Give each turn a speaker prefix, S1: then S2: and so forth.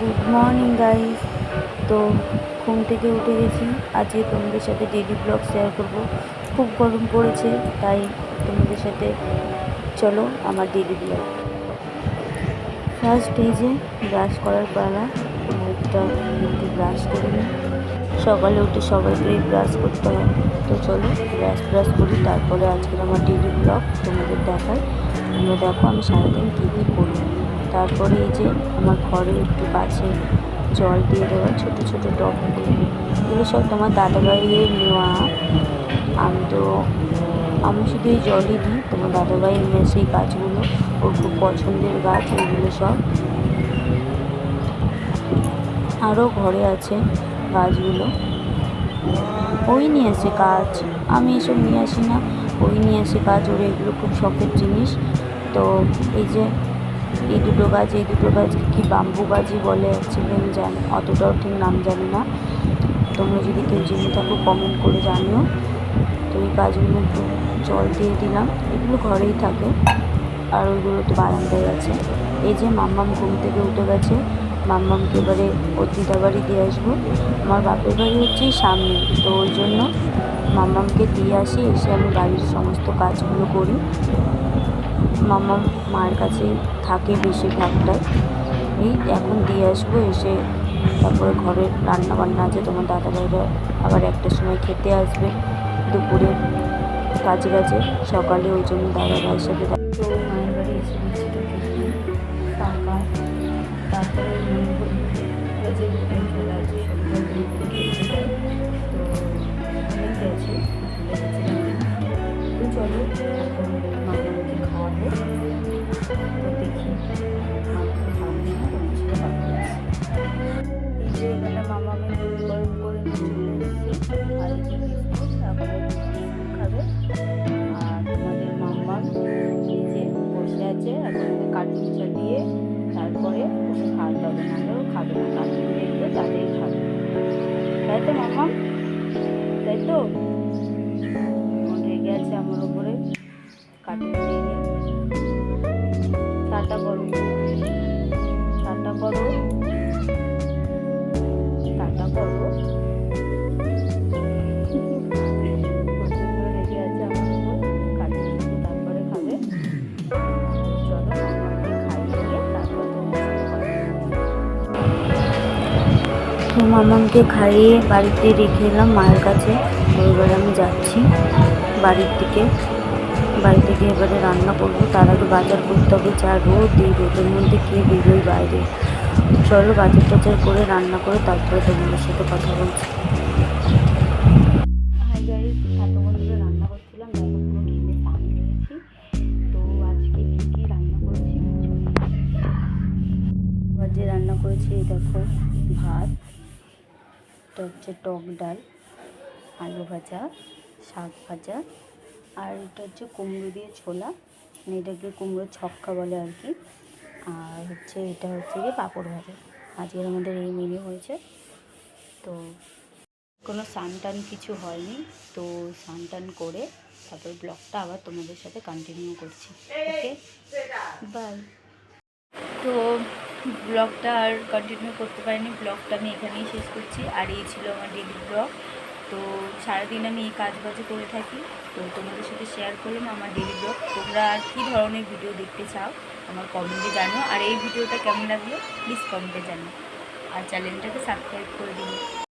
S1: Good morning guys তো ঘুম থেকে উঠে গেছি। আজকে তোমাদের সাথে ডেলি ব্লগ শেয়ার করব। খুব গরম পড়েছে, তাই তোমাদের সাথে চলো আমার ডেলি ব্লগ ফার্স্ট যে ব্রাশ করার পালা একটা একটু ব্রাশ করে নিই। সকালে উঠে সবাইকে ব্রাশ করতে হয়। তো চলো ব্রাশ ব্রাশ করি, তারপরে আজকের আমার ডেলি ব্লগ তোমাদের দেখায় তোমরা দেখো আমি সারাদিন কী কী করি। তারপরে এই যে আমার ঘরে একটু গাছে জল দিয়ে দেওয়া ছোটো ছোটো টবগুলো এগুলো সব তোমার দাদা দাদাভাইয়ের নেওয়া। আমি তো, আমি শুধু এই জলই দিই। তোমার দাদাভাইয়ের নিয়ে সেই গাছগুলো, ওর খুব পছন্দের গাছ, এগুলো সব। আরও ঘরে আছে গাছগুলো। ওই নিয়ে আসে গাছ আমি এসব নিয়ে আসি না। ওই নিয়ে আসে গাছ ওর এগুলো খুব শখের জিনিস। তো এই যে এই দুটো গাছ এই দুটো গাছ কি বাম্বু গাছই বলে আমি জানি অতটাও ঠিক নাম জানি না। তোমরা যদি কেউ জেনে থাকো কমেন্ট করে জানিও। তো এই গাছগুলো একটু জল দিয়ে দিলাম। এগুলো ঘরেই থাকে, আর ওইগুলো তো বারান্দায় আছে। এই যে মাম্মাম ঘুম থেকে উঠে গেছে, মাম্মামকে এবারে ওর দিদার বাড়ি দিয়ে আসব। আমার বাপের বাড়ি হচ্ছে সামনে, তো ওই জন্য মাম্মামকে দিয়ে আসি, এসে আমি বাড়ির সমস্ত কাজগুলো করি। মাম্মা মায়ের কাছে থাকে বেশিরভাগটাই এই এখন দিয়ে আসব, এসে তারপরে ঘরের রান্না বান্না আছে, তোমার দাদা ভাইরা আবার একটা সময় খেতে আসবে দুপুরে কাজে কাজে। সকালে ওই জন্য দাদাভাইয়ের সাথে তো মায়ের বাড়ি এসে দিচ্ছি তারপরে মামা করে চলে খাবে আর তোমাদের মাম্মা এই বসে আছে এখন চালিয়ে তারপরে ওকে খাওয়াতে হবে নাহলেও খাবে তাই তো মাম্মা তাই তো মন রেগে আমার উপরে কার্টুন মামাকে খাইয়ে বাড়িতে রেখে এলাম মায়ের কাছে। এবার আমি যাচ্ছি বাড়ির দিকে। বাড়ি থেকে এবারে রান্না করব। তার আগে বাজার করতে হবে যা রোদ এই রোদের মধ্যে কে বেরোয় বাইরে। চলো বাজার টাজার করে রান্না করে তারপরে তোমাদের সাথে কথা বলছি। রান্না করেছি? দেখো ভাত এটা হচ্ছে টক ডাল, আলু ভাজা, শাক ভাজা, আর এটা হচ্ছে কুমড়ো দিয়ে ছোলা মানে এটাকে কুমড়োর ছক্কা বলে আর কি। আর হচ্ছে এটা হচ্ছে গিয়ে পাঁপড় ভাজা। আজকের আমাদের এই মেনু হয়েছে। তো কোনো স্নান টান কিছু হয়নি। তো স্নান টান করে তারপর ব্লগটা আবার তোমাদের সাথে কন্টিনিউ করছি। ওকে বাই তো ব্লগটা আর কন্টিনিউ করতে পারিনি। ব্লগটা আমি এখানেই শেষ করছি। আর এই ছিল আমার ডেলি ব্লগ তো সারাদিন আমি এই কাজ বাজে করে থাকি। তো তোমাদের সাথে শেয়ার করলাম আমার ডেলি ব্লগ তোমরা আর কী ধরনের ভিডিও দেখতে চাও, আমার কমেন্টে জানো। আর এই ভিডিওটা কেমন লাগল প্লিজ কমেন্টে জানো আর চ্যানেলটাকে সাবস্ক্রাইব করে দিও।